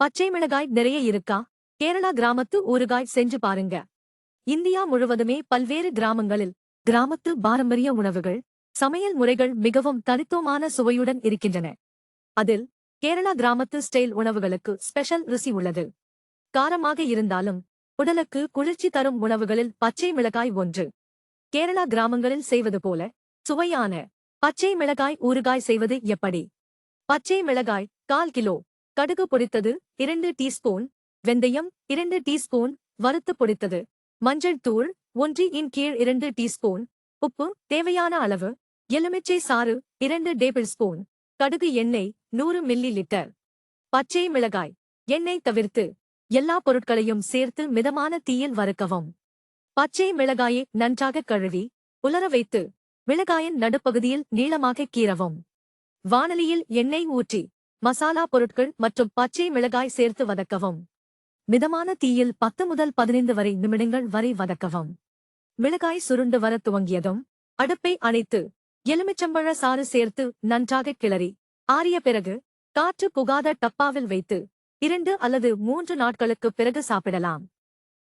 பச்சை மிளகாய் நிறைய இருக்கா? கேரளா கிராமத்து ஊறுகாய் செஞ்சு பாருங்க. இந்தியா முழுவதுமே பல்வேறு கிராமங்களில் கிராமத்து பாரம்பரிய உணவுகள் சமையல் முறைகள் மிகவும் தனித்துவமான சுவையுடன் இருக்கின்றன. அதில் கேரளா கிராமத்து ஸ்டைல் உணவுகளுக்கு ஸ்பெஷல் ருசி உள்ளது. காரமாக இருந்தாலும் உடலுக்கு குளிர்ச்சி தரும் உணவுகளில் பச்சை மிளகாய் ஒன்று. கேரளா கிராமங்களில் செய்வது போல சுவையான பச்சை மிளகாய் ஊறுகாய் செய்வது எப்படி? பச்சை மிளகாய் கால் கிலோ கடுகு பொடித்தது இரண்டு டீஸ்பூன் வெந்தயம் இரண்டு டீஸ்பூன் வறுத்து பொடித்தது மஞ்சள் தூள் ஒன்று இன் கீழ் இரண்டு டீஸ்பூன் உப்பு தேவையான அளவு எலுமிச்சை சாறு இரண்டு டேபிள் ஸ்பூன் கடுகு எண்ணெய் நூறு மில்லி லிட்டர் பச்சை மிளகாய் எண்ணெய் தவிர்த்து எல்லா பொருட்களையும் சேர்த்து மிதமான தீயில் வறுக்கவும். பச்சை மிளகாயை நன்றாக கழுவி உலர வைத்து மிளகாயின் நடுப்பகுதியில் நீளமாக கீறவும். வானலியில் எண்ணெய் ஊற்றி மசாலா பொருட்கள் மற்றும் பச்சை மிளகாய் சேர்த்து வதக்கவும். மிதமான தீயில் பத்து முதல் பதினைந்து வரை நிமிடங்கள் வரை வதக்கவும். மிளகாய் சுருண்டு வர துவங்கியதும் அடுப்பை அணைத்து எலுமிச்சம்பழ சாறு சேர்த்து நன்றாக கிளறி ஆறிய பிறகு காற்று புகாத டப்பாவில் வைத்து இரண்டு அல்லது மூன்று நாட்களுக்குப் பிறகு சாப்பிடலாம்.